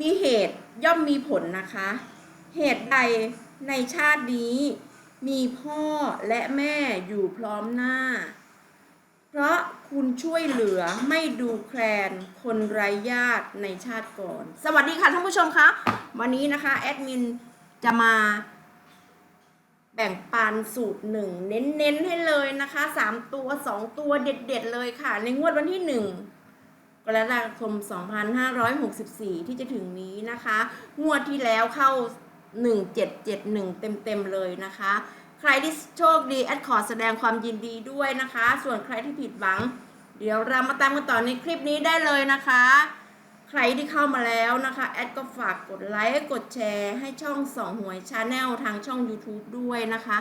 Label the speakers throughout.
Speaker 1: มีเหตุย่อมมีผลนะคะ เหตุใดในชาตินี้ มีพ่อและแม่อยู่พร้อมหน้า เพราะคุณช่วยเหลือไม่ดูแคลนคนไร้ญาติในชาติก่อน สวัสดีค่ะท่านผู้ชมคะ วันนี้นะคะแอดมินจะมาแบ่งปันสูตรหนึ่งเน้นๆให้เลยนะคะ 3 ตัว 2 ตัวเด็ด ๆ เลยค่ะ ในงวดวันที่ 1 กรกฎาคม 2564 ที่จะถึงนี้นะคะ งวดที่แล้วเข้า 1771 เต็มๆเลยนะคะ ใครที่โชคดีแอดขอแสดงความยินดีด้วยนะคะ ส่วนใครที่ผิดหวัง เดี๋ยวเรามาตามกันต่อในคลิปนี้ได้เลยนะคะ ใครที่เข้ามาแล้วนะคะ แอดก็ฝากกดไลค์กดแชร์ให้ช่องสองหวยชาแนลทางช่อง YouTube ด้วยนะคะ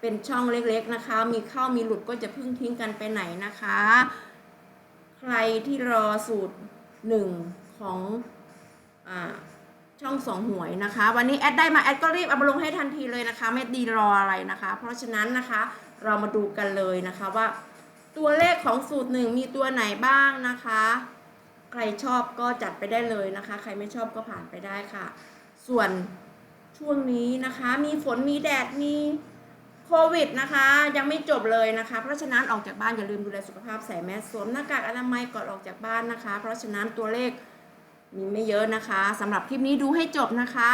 Speaker 1: เป็นช่องเล็กๆนะคะ มีเข้ามีหลุดก็จะพึ่งทิ้งกันไปไหนนะคะ ใครที่รอสูตรหนึ่งของอช่องสองหวยนะคะ วันนี้แอดได้มาแอดก็รีบเอามาลงให้ทันทีเลยนะคะ ไม่ดีรออะไรนะคะ เพราะฉะนั้นนะคะเรามาดูกันเลยนะคะว่า ตัวเลขของสูตรหนึ่งมีตัวไหนบ้างนะคะ ใครชอบก็จัดไปได้เลยนะคะ ใครไม่ชอบก็ผ่านไปได้ค่ะ ส่วนช่วงนี้นะคะ มีฝนมีแดดมี ควิดนะคะยังไม่จบเลยนะคะ เพราะฉะนั้นออกจากบ้านอย่าลืมดูแลสุขภาพใส่แมสสวมหน้ากากอนามัยก่อนออกจากบ้านนะคะ เพราะฉะนั้นตัวเลขมีไม่เยอะนะคะสำหรับคลิปนี้ดูให้จบนะคะ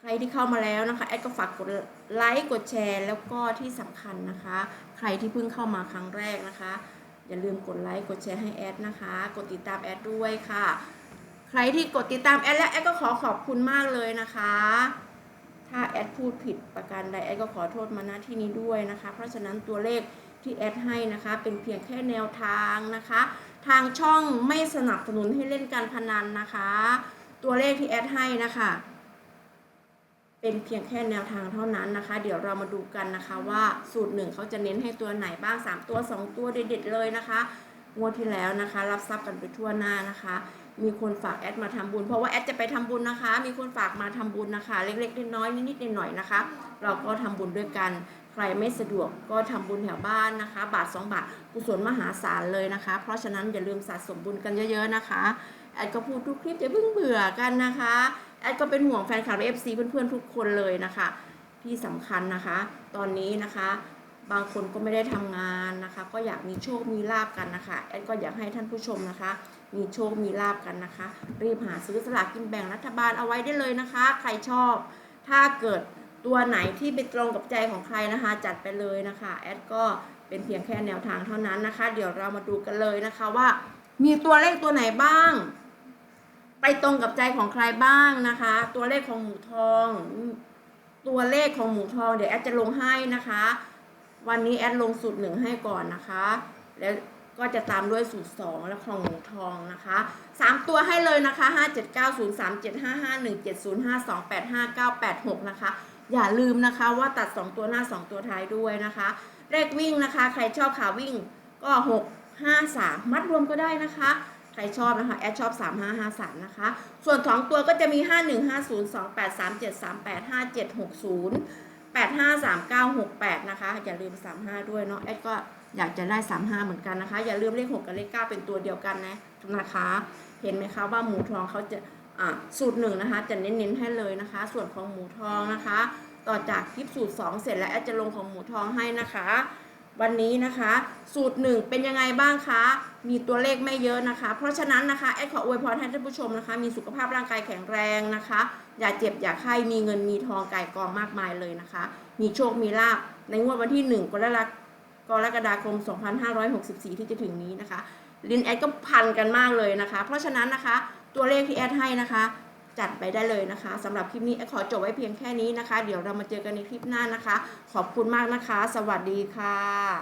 Speaker 1: ใครที่เข้ามาแล้วนะคะแอดก็ฝากกดไลค์กดแชร์แล้วก็ที่สำคัญนะคะ ใครที่เพิ่งเข้ามาครั้งแรกนะคะ อย่าลืมกดไลค์กดแชร์ให้แอดนะคะ กดติดตามแอดด้วยค่ะ ใครที่กดติดตามแอดและแอดก็ขอขอบคุณมากเลยนะคะ ถ้าแอดพูดผิดประการใดแอดก็ขอโทษมาณที่นี้ด้วยนะคะ เพราะฉะนั้นตัวเลขที่แอดให้นะคะเป็นเพียงแค่แนวทางนะคะ ทางช่องไม่สนับสนุนให้เล่นการพนันนะคะ ตัวเลขที่แอดให้นะคะ เป็นเพียงแค่แนวทางเท่านั้นนะคะ เดี๋ยวเรามาดูกันนะคะว่าสูตรหนึ่งเขาจะเน้นให้ตัวไหนบ้าง 3 ตัว 2 ตัวเด็ดๆเลยนะคะงวดที่แล้วนะคะ รับทรัพย์กันไปทั่วหน้านะคะ มีคนฝากแอดมาทำบุญ เพราะว่าแอดจะไปทำบุญนะคะ มีคนฝากมาทำบุญนะคะ เล็กๆน้อยๆนิดๆหน่อยๆนะคะ เราก็ทำบุญด้วยกัน ใครไม่สะดวกก็ทำบุญแถวบ้านนะคะ บาท 2 บาทกุศลมหาศาลเลยนะคะ เพราะฉะนั้นอย่าลืมสะสมบุญกันเยอะ ๆนะคะ แอดก็พูดทุกคลิปจะเพิ่งเบื่อกันนะคะ แอดก็เป็นห่วงแฟนคลับเอฟซีเพื่อนๆทุกคนเลยนะคะ ที่สำคัญนะคะ ตอนนี้นะคะบางคนก็ไม่ได้ทำงานนะคะ ก็อยากมีโชคมีลาบกันนะคะ แอดก็อยากให้ท่านผู้ชมนะคะ มีโชค มีลาบกันนะคะ รีบหาซื้อสลากกินแบ่งรัฐบาลเอาไว้ได้เลยนะคะ ใครชอบ ถ้าเกิดตัวไหนที่ไปตรงกับใจของใครนะคะ จัดไปเลยนะคะ แอดก็เป็นเพียงแค่แนวทางเท่านั้นนะคะ เดี๋ยวเรามาดูกันเลยนะคะว่า มีตัวเลขตัวไหนบ้าง ไปตรงกับใจของใครบ้างนะคะ ตัวเลขของหมูทอง ตัวเลขของหมูทอง เดี๋ยวแอดจะลงให้นะคะ วันนี้แอดลงสูตรหนึ่งให้ก่อนนะคะ แล้ว ก็จะตามด้วยสูตรสองและของหมูทองนะคะสามตัวให้เลยนะคะห้าเจ็ดเก้าศูนย์สามเจ็ดห้าห้าหนึ่งเจ็ดศูนย์ห้าสองแปดห้าเก้าแปดหกนะคะ อย่าลืมนะคะว่าตัดสองตัวหน้าสองตัวท้ายด้วยนะคะเลขวิ่งนะคะ ใครชอบขาวิ่งก็หกห้าสามมัดรวมก็ได้นะคะใครชอบนะคะแอดชอบ 3553 นะคะ ส่วน 2 ตัวก็จะมี 5150 2837 3857 60 853968 นะคะ อย่าลืม 35 ด้วยเนาะแอดก็ อยากจะได้35เหมือนกันนะคะ อย่าลืมเลข6กับเลข9เป็นตัวเดียวกันนะนะคะ เห็นไหมคะว่าหมูทองเขาจะอ่าสูตรหนึ่งนะคะ จะเน้นๆให้เลยนะคะ ส่วนของหมูทองนะคะ ต่อจากคลิปสูตร2เสร็จแล้วแอดจะลงของหมูทองให้นะคะวันนี้นะคะ สูตรหนึ่งเป็นยังไงบ้างคะ มีตัวเลขไม่เยอะนะคะ เพราะฉะนั้นนะคะแอดขออวยพรให้ท่านผู้ชมนะคะ มีสุขภาพร่างกายแข็งแรงนะคะ อย่าเจ็บอย่าไข้มีเงินมีทองไก่กองมากมายเลยนะคะ มีโชคมีลาบในงวดวันที่1กรกฎาคม กรกฎาคม 2564 ที่จะถึงนี้นะคะ ลินแอดก็พันกันมากเลยนะคะ เพราะฉะนั้นนะคะ ตัวเลขที่แอดให้นะคะ จัดไปได้เลยนะคะสำหรับคลิปนี้แอดขอจบไว้เพียงแค่นี้นะคะ เดี๋ยวเรามาเจอกันในคลิปหน้านะคะ ขอบคุณมากนะคะ สวัสดีค่ะ